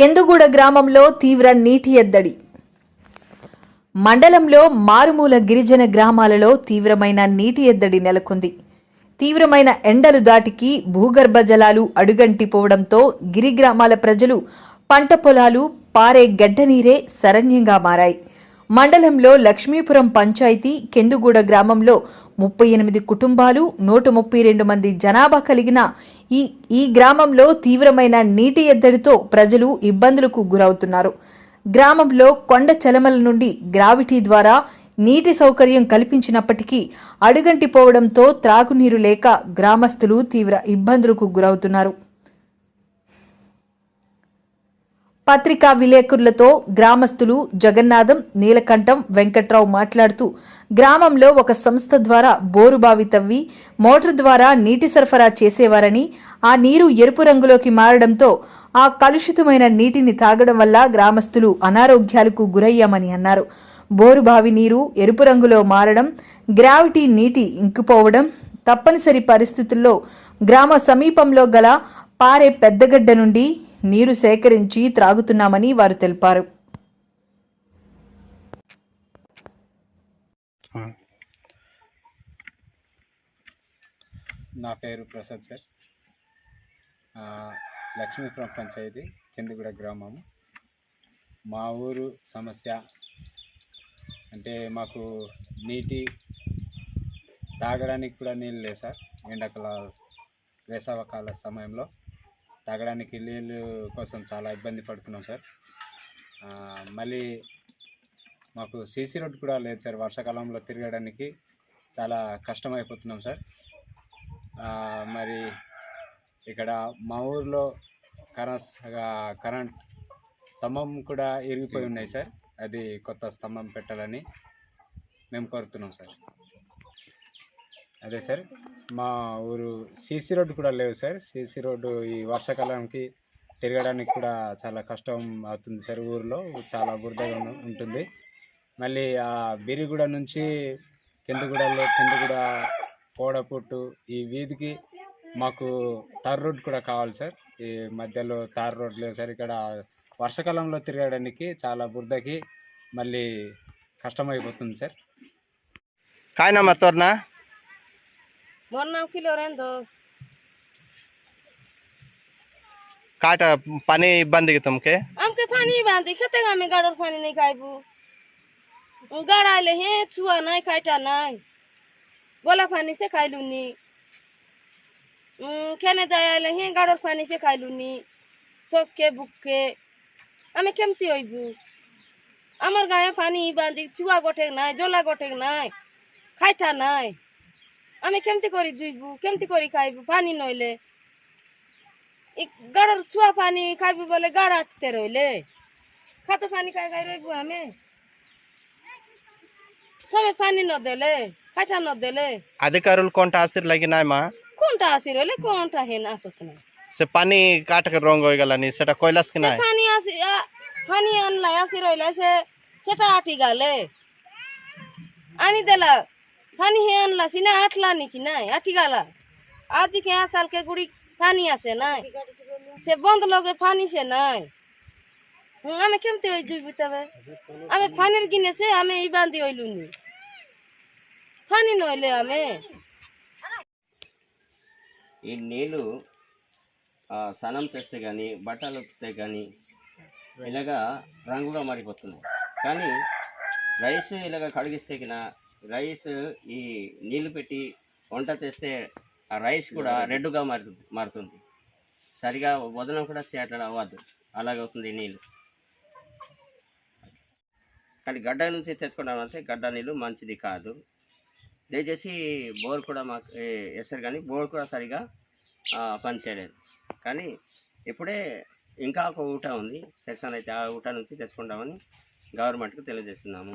కెందుగూడ గ్రామంలో తీవ్ర నీటి ఎద్దడి. మండలంలో మారుమూల గిరిజన గ్రామాలలో తీవ్రమైన నీటి ఎద్దడి నెలకొంది. తీవ్రమైన ఎండలు దాటికి భూగర్భ జలాలు అడుగంటిపోవడంతో గిరి గ్రామాల ప్రజలు పంట పొలాలు పారే గడ్డ నీరే శరణ్యంగా మారాయి. మండలంలో లక్ష్మీపురం పంచాయతీ కెందుగూడ గ్రామంలో ముప్పై ఎనిమిది కుటుంబాలు నూట ముప్పై రెండు మంది జనాభా కలిగిన ఈ ఈ గ్రామంలో తీవ్రమైన నీటి ఎద్దడితో ప్రజలు ఇబ్బందులకు గురవుతున్నారు. గ్రామంలో కొండ చలమల నుండి గ్రావిటీ ద్వారా నీటి సౌకర్యం కల్పించినప్పటికీ అడుగంటిపోవడంతో త్రాగునీరు లేక గ్రామస్తులు తీవ్ర ఇబ్బందులకు గురవుతున్నారు. పత్రికా విలేకరులతో గ్రామస్తులు జగన్నాథం నీలకంఠం వెంకట్రావు మాట్లాడుతూ గ్రామంలో ఒక సంస్థ ద్వారా బోరుబావి తవ్వి మోటార్ ద్వారా నీటి సరఫరా చేసేవారని ఆ నీరు ఎరుపు రంగులోకి మారడంతో ఆ కలుషితమైన నీటిని తాగడం వల్ల గ్రామస్తులు అనారోగ్యాలకు గురయ్యామని అన్నారు. బోరుబావి నీరు ఎరుపు రంగులో మారడం గ్రావిటీ నీటి ఇంకిపోవడం తప్పనిసరి పరిస్థితుల్లో గ్రామ సమీపంలో గల పారే పెద్దగడ్డ నుండి నీరు సేకరించి త్రాగుతున్నామని వారు తెలిపారు. నా పేరు ప్రసాద్ సార్. లక్ష్మీపురం పంచాయతీ కిందగూడ గ్రామం. మా ఊరు సమస్య అంటే మాకు నీటి తాగడానికి కూడా నీళ్ళు లేవు సార్. ఎండాకాల వేసవకాల సమయంలో తాగడానికి నీళ్ళు కోసం చాలా ఇబ్బంది పడుతున్నాం సార్. మళ్ళీ మాకు సీసీ రోడ్ కూడా లేదు సార్. వర్షాకాలంలో తిరగడానికి చాలా కష్టమైపోతున్నాం సార్. మరి ఇక్కడ మా ఊర్లో కరెన్స్ కరెంట్ స్తంభం కూడా ఇరిగిపోయి ఉన్నాయి సార్. అది కొత్త స్తంభం పెట్టాలని మేము కోరుతున్నాం సార్. అదే సార్. మా ఊరు సీసీ రోడ్డు కూడా లేవు సార్. సీసీ రోడ్డు ఈ వర్షాకాలంకి తిరగడానికి కూడా చాలా కష్టం అవుతుంది సార్ ఊరిలో. చాలా బురదగా ఉంటుంది. మళ్ళీ ఆ బిరిగూడ నుంచి కిందగూడలో కిందగూడ కోడపుట్టు ఈ వీధికి మాకు తార్ రోడ్ కూడా కావాలి సార్. ఈ మధ్యలో తార్ రోడ్ లేదు సార్. ఇక్కడ వర్షాకాలంలో తిరగడానికి చాలా బురదకి మళ్ళీ కష్టమైపోతుంది సార్. కాయనమ్మ మత్తోర్నా है तोर ना मोर नाम की लोरेंदो काट पानी बंद की तुमके हमके पानी बांधी खेते में गाड़र पानी नहीं खाइबू गाड़ाइले हे छुआ नहीं खाइटा नहीं बोला पानी से खाइलुनी खेने जाइले हे गाड़र पानी से खाइलुनी सोच के बुक के আমি কেমতি হইবু আমার গায়ে পানি বাঁধি চুয়া গঠেক নাই জলা গঠেক নাই খাইটা নাই আমি কেমতি করি জুইবু কেমতি করি খাইব? পানি নইলে? গাড়ার ছুয়া পানি খাইব বলে গাড় আটতে রইলে? খাতো পানি খাই খাই রইবু আমি? তুমি পানি ন দেলে? খাইটা ন দেলে? আদিকারুল কোনটা আসির লাগি নাই মা? কোনটা আসির হইলে কোনটা হেন আসত না? সে পানি কাটকে রং হয়ে গেল নি সেটা কইলাস কি সে নাই? পানি আসি পানি আনলাই আসি রইলে সে সেটা আটি গালে। আনি দেলা পানি হে আনলা সিনা আটলা নাকি নাই আটি গালা আজ কে আসাল কে গুড়ি পানি আছে নাই সে বন্ধ লগে পানি সে নাই হুম, আমি কেমতে ওই জুইবি তবে আমি পানির কিনেছে আমি এই বান্ধি হইলুনি পানি নইলে আমি ఈ నీళ్ళు ఆ, స్నానం చేస్తే కానీ బట్టలు ఉతికితే కానీ ఇలాగా రంగుగా మారిపోతున్నాయి కానీ రైస్ ఇలాగ కడిగిస్తే కినా రైస్ ఈ నీళ్ళు పెట్టి వంట చేస్తే ఆ రైస్ కూడా రెడ్గా మారుతుంది మారుతుంది. సరిగా వదనం కూడా చేయటం అవ్వదు. అలాగవుతుంది నీళ్ళు కానీ గడ్డ నుంచి తెచ్చుకోవడం అంటే గడ్డ నీళ్ళు మంచిది కాదు. దయచేసి బోర్ కూడా మాకు వేస్తారు కానీ బోర్ కూడా సరిగా పనిచేయలేదు. కానీ ఇప్పుడే ఇంకా ఒక ఊట ఉంది. సెక్షన్ అయితే ఆ ఊట నుంచి తెచ్చుకుంటామని గవర్నమెంట్కి తెలియజేస్తున్నాము.